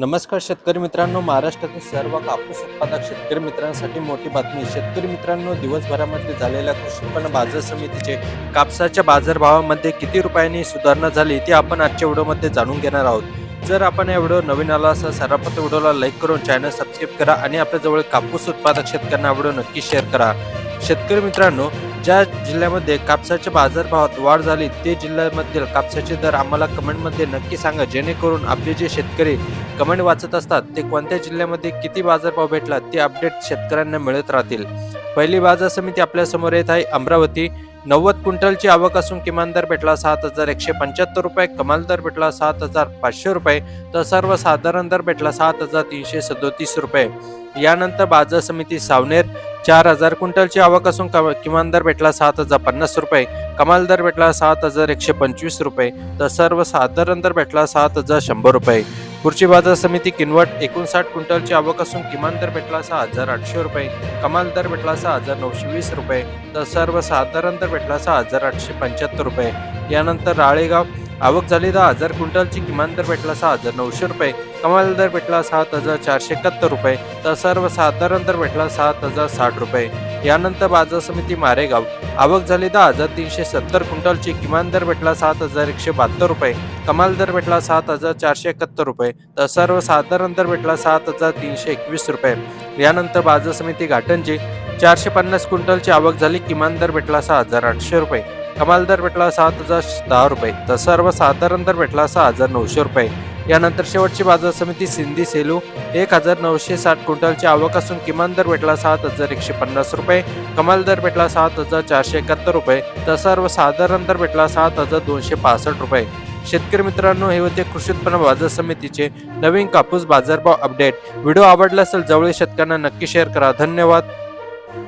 नमस्कार शेतकरी मित्रांनो महाराष्ट्रातील सर्व कापूस उत्पादक शेतकरी मित्रांसाठी मोठी बातमी. शेतकरी मित्रांनो दिवसभरामध्ये झालेल्या कृषी उत्पन्न बाजार समितीचे कापसाच्या बाजारभावामध्ये किती रुपयांनी सुधारणा झाली ते आपण आजच्या व्हिडिओमध्ये जाणून घेणार आहोत. जर आपण या व्हिडिओ नवीन आला असा सर्वप्रथम व्हिडिओला लाईक करून चॅनल सबस्क्राईब करा आणि आपल्याजवळ कापूस उत्पादक शेतकऱ्यांना व्हिडिओ नक्की शेअर करा. शेतकरी मित्रांनो ज्या जिल्ह्यामध्ये कापसाच्या बाजारभावात वाढ झाली ते जिल्ह्यामधील कापसाचे दर आम्हाला कमेंटमध्ये नक्की सांगा. जेणेकरून आपले जे शेतकरी कमेंट वाचत असतात ते कोणत्या जिल्ह्यामध्ये किती बाजारभाव भेटला ते अपडेट शेतकऱ्यांना मिळत राहतील. पहिली बाजार समिती आपल्यासमोर येत आहे अमरावती. नव्वद क्विंटलची आवक असून किमान दर भेटला सात हजार एकशे पंच्याहत्तर रुपये कमाल दर भेटला सात हजार पाचशे रुपये तर सर्वसाधारण दर भेटला सात हजार तीनशे सदोतीस रुपये. यानंतर बाजार समिती सावनेर चार हजार क्विंटलची आवक असून किमान दर भेटला सात हजार पन्नास रुपये कमाल दर भेटला सात हजार एकशे पंचवीस रुपये तर सर्वसाधारण दर भेटला सात हजार शंभर रुपये. पुढची बाजार समिती किनवट एकोणसाठ क्विंटलची आवक असून किमान दर भेटला सहा हजार आठशे रुपये कमाल दर भेटला सहा हजार नऊशे वीस रुपये तर सर्वसाधारण दर भेटला सहा हजार आठशे पंच्याहत्तर रुपये. यानंतर राळेगाव आवक झाली दहा हजार क्विंटलची किमान दर भेटला सहा हजार नऊशे रुपये कमाल दर भेटला सात हजार चारशे एकाहत्तर रुपये तर सर्वसाधारण दर भेटला सात हजार साठ रुपये. यानंतर बाजार समिती मारेगाव. आवक झाली दहा हजार तीनशे सत्तर क्विंटलची. किमान दर भेटला सात हजार एकशे बहात्तर रुपये. कमाल दर भेटला सात हजार चारशे एकाहत्तर रुपये. तर सर्वसाधारण दर भेटला सात हजार तीनशे एकवीस रुपये. यानंतर बाजार समिती घाटंजी. चारशे पन्नास क्विंटलची आवक झाली. किमान दर भेटला सहा हजार आठशे रुपये. कमाल दर भेटला सात हजार दहा रुपये. तर सर्वसाधारण दर भेटला सहा हजार नऊशे रुपये. यानंतर शेवटची बाजार समिती सिंधी सेलू. एक हजार नऊशे साठ क्विंटलची आवक असून किमान दर भेटला सात हजार एकशे पन्नास रुपये कमाल दर भेटला सात हजार चारशे एकाहत्तर रुपये तर सर्वसाधारण दर भेटला सात हजार दोनशे पासष्ट रुपये. शेतकरी मित्रांनो हे होते कृषी उत्पन्न बाजार समितीचे नवीन कापूस बाजारभाव अपडेट. व्हिडिओ आवडला असेल जवळील शेतकऱ्यांना नक्की शेअर करा. धन्यवाद.